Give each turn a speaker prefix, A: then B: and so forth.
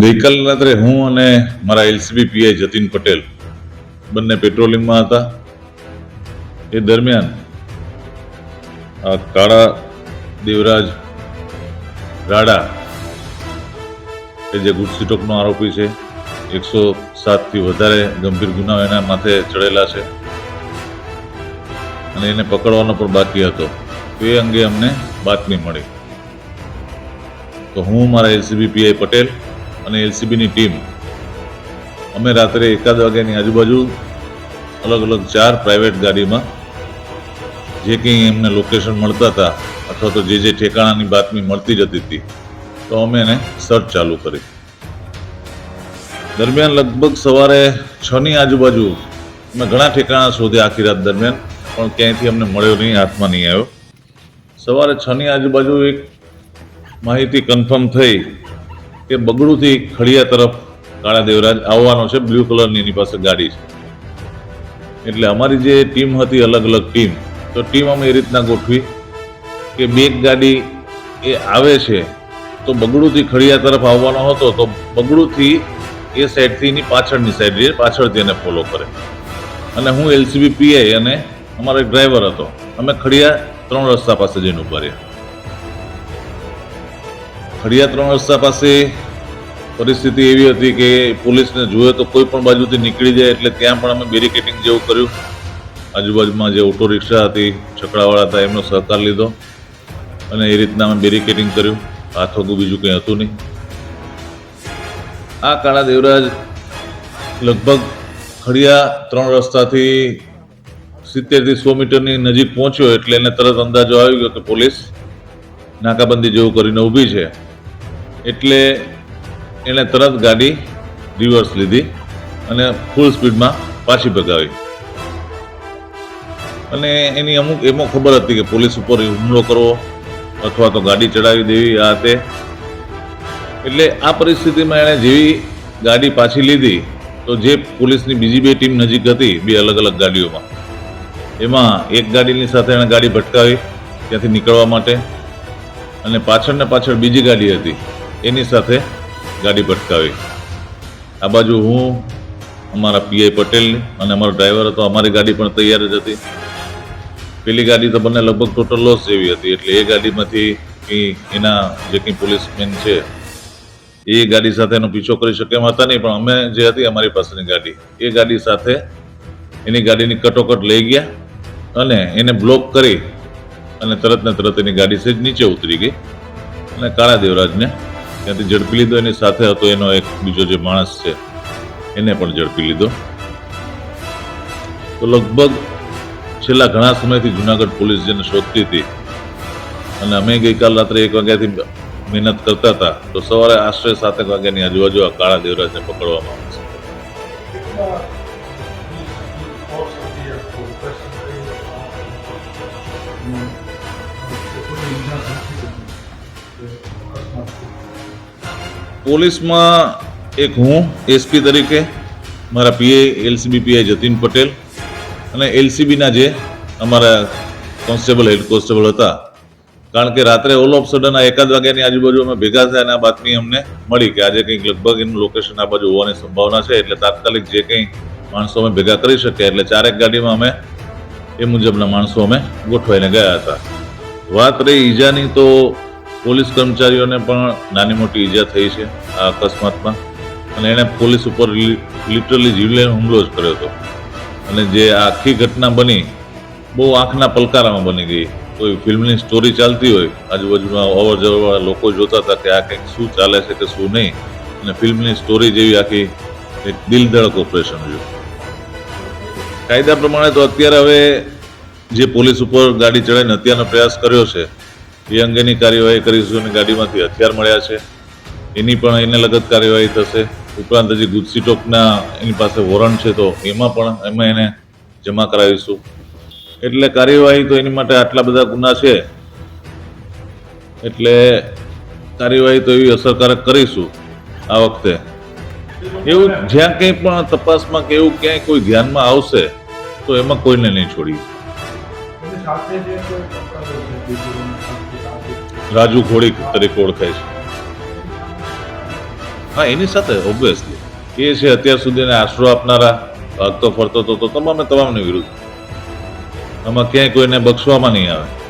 A: ગઈકાલ રાત્રે હું અને મારા એલસીબી પીઆઈ જતીન પટેલ બંને પેટ્રોલિંગમાં હતા. એ દરમિયાન આ કાળા દેવરાજ રાડા કે જે ગુડસીટોકનો આરોપી છે, એકસો સાતથી વધારે ગંભીર ગુનાઓ એના માથે ચડેલા છે અને એને પકડવાનો પણ બાકી હતો. એ અંગે અમને બાતમી મળી. તો હું, મારા એલસીબી પીઆઈ પટેલ અને એલસીબીની ટીમ. અમે રાત્રે એકાદ વાગ્યાની આજુબાજુ અલગ અલગ ચાર પ્રાઇવેટ ગાડીમાં જે કંઈ એમને લોકેશન મળતા હતા અથવા તો જે જે ઠેકાણાની બાતમી મળતી જતી હતી, તો અમે એને સર્ચ ચાલુ કરી. દરમિયાન લગભગ સવારે છની આજુબાજુ અમે ઘણા ઠેકાણા શોધ્યા આખી રાત દરમિયાન, પણ ક્યાંયથી અમને મળ્યો નહીં, હાથમાં નહીં આવ્યો. સવારે છની આજુબાજુ એક માહિતી કન્ફર્મ થઈ કે બગડુથી ખડિયા તરફ કાળા દેવરાજ આવવાનો છે, બ્લુ કલરની એની પાસે ગાડી છે. એટલે અમારી જે ટીમ હતી અલગ અલગ ટીમ, તો ટીમ અમે એ રીતના ગોઠવી કે બે ગાડી એ આવે છે, તો બગડુથી ખડિયા તરફ આવવાનો હતો, તો બગડુથી એ સાઈડથી એની પાછળની સાઈડ જે પાછળથી એને ફોલો કરે. અને હું એલસીબી પીઆઈ અને અમારો એક ડ્રાઈવર હતો, અમે ખડિયા ત્રણ રસ્તા પાસે જઈને ઊભા રહ્યા. ખડિયા ત્રણ રસ્તા પાસે પરિસ્થિતિ એવી હતી કે પોલીસને જુએ તો કોઈ પણ બાજુથી નીકળી જાય એટલે ત્યાં પણ અમે બેરિકેટિંગ જેવું કર્યું. આજુબાજુમાં જે ઓટો રિક્ષા હતી, છકડાવાળા હતા, એમનો સહકાર લીધો અને એ રીતના અમે બેરિકેટિંગ કર્યું. હાથોગું બીજું કંઈ હતું નહીં. આ કાળા દેવરાજ લગભગ ખડિયા ત્રણ રસ્તાથી સિત્તેરથી સો મીટરની નજીક પહોંચ્યો એટલે એને તરત અંદાજો આવી ગયો કે પોલીસ નાકાબંધી જેવું કરીને ઊભી છે. એટલે એણે તરત ગાડી રિવર્સ લીધી અને ફૂલ સ્પીડમાં પાછી ભગાવી. અને એની અમુક એમાં ખબર હતી કે પોલીસ ઉપર હુમલો કરવો અથવા તો ગાડી ચડાવી દેવી આ તે. એટલે આ પરિસ્થિતિમાં એણે જેવી ગાડી પાછી લીધી તો જે પોલીસની બીજી બે ટીમ નજીક હતી, બે અલગ અલગ ગાડીઓમાં. એમાં એક ગાડીની સાથે એણે ગાડી ભટકાવી, ત્યાંથી નીકળવા માટે. અને પાછળ ને પાછળ બીજી ગાડી હતી. એની સાથે ગાડી ભટકાવી. આ બાજુ હું, અમારા પીઆઈ પટેલ અને અમારો ડ્રાઈવર હતો, અમારી ગાડી પણ તૈયાર જ હતી. પેલી ગાડી તો બંને લગભગ ટોટલ લોસ જેવી હતી, એટલે એ ગાડીમાંથી કંઈ એના જે કંઈ પોલીસમેન છે, એ ગાડી સાથે એનો પીછો કરી શકે એમ હતા નહીં, પણ અમે જે હતી અમારી પાસેની ગાડી. એ ગાડી સાથે એની ગાડીની કટોકટ લઈ ગયા અને એને બ્લોક કરી અને તરત ને તરત એની ગાડી સેજ નીચે ઉતરી ગઈ. અને કાળા દેવરાજને ત્યાંથી ઝડપી લીધો, એની સાથે હતો એનો એક બીજો જે માણસ છે, એને પણ ઝડપી લીધો. તો લગભગ છેલ્લા ઘણા સમયથી જુનાગઢ પોલીસ જેને શોધતી હતી, અને અમે ગઈકાલ રાત્રે એક વાગ્યાથી મહેનત કરતા હતા, તો સવારે આશરે સાતેક વાગ્યાની આજુબાજુ આ કાળા દેવરાજને પકડવામાં આવે છે. પોલીસમાં એક હું એસપી તરીકે, મારા PA LCB PI Jatin Patel અને એલસીબીના જે અમારા કોન્સ્ટેબલ હેડ કોન્સ્ટેબલ હતા. કારણ કે રાત્રે ઓલ ઓફ સડન આ એકાદ વાગ્યાની આજુબાજુ અમે ભેગા થયા અને આ બાતમી અમને મળી કે આજે કંઈક લગભગ એનું લોકેશન આ બાજુ હોવાની સંભાવના છે, એટલે તાત્કાલિક જે કંઈ માણસો અમે ભેગા કરી શક્યા, એટલે ચારેક ગાડીમાં અમે એ મુજબના માણસો અમે ગોઠવાઈને ગયા હતા. વાત રહી ઈજાની તો પોલીસ કર્મચારીઓને પણ નાની મોટી ઈજા થઈ છે આ અકસ્માતમાં. અને એણે પોલીસ ઉપર લિટરલી જીવલેણ હુમલો જ કર્યો હતો. અને જે આખી ઘટના બની, બહુ આંખના પલકારામાં બની ગઈ. કોઈ ફિલ્મની સ્ટોરી ચાલતી હોય, આજુબાજુમાં અવર જવર લોકો જોતા હતા કે આ કંઈક શું ચાલે છે કે શું નહીં. અને ફિલ્મની સ્ટોરી જેવી આખી એક દિલધડક ઓપરેશન રહ્યું કાયદા પ્રમાણે તો અત્યારે હવે જે પોલીસ ઉપર ગાડી ચડાવીને હત્યાનો પ્રયાસ કર્યો છે એ અંગેની કાર્યવાહી કરીશું અને ગાડીમાંથી હથિયાર મળ્યા છે. એની પણ એને લગત કાર્યવાહી થશે. ઉપરાંત હજી ગુજસી ટોકના એની પાસે વોરંટ છે તો એમાં પણ એમાં એને જમા કરાવીશું. એટલે કાર્યવાહી તો એની માટે આટલા બધા ગુના છે. એટલે કાર્યવાહી તો એવી અસરકારક કરીશું આ વખતે. એવું જ્યાં કંઈ પણ તપાસમાં કે એવું ક્યાંય કોઈ ધ્યાનમાં આવશે, તો એમાં કોઈને નહીં છોડીએ. રાજુ ઘોડી તરીકે ઓળખાય છે. હા, એની સાથે ઓબ્વિયસલી એ છે, અત્યાર સુધીને આશરો આપનારા, ભાગતો ફરતો તો તમામે તમામની વિરુદ્ધ. આમાં ક્યાંય કોઈને બક્ષવામાં નહીં આવે.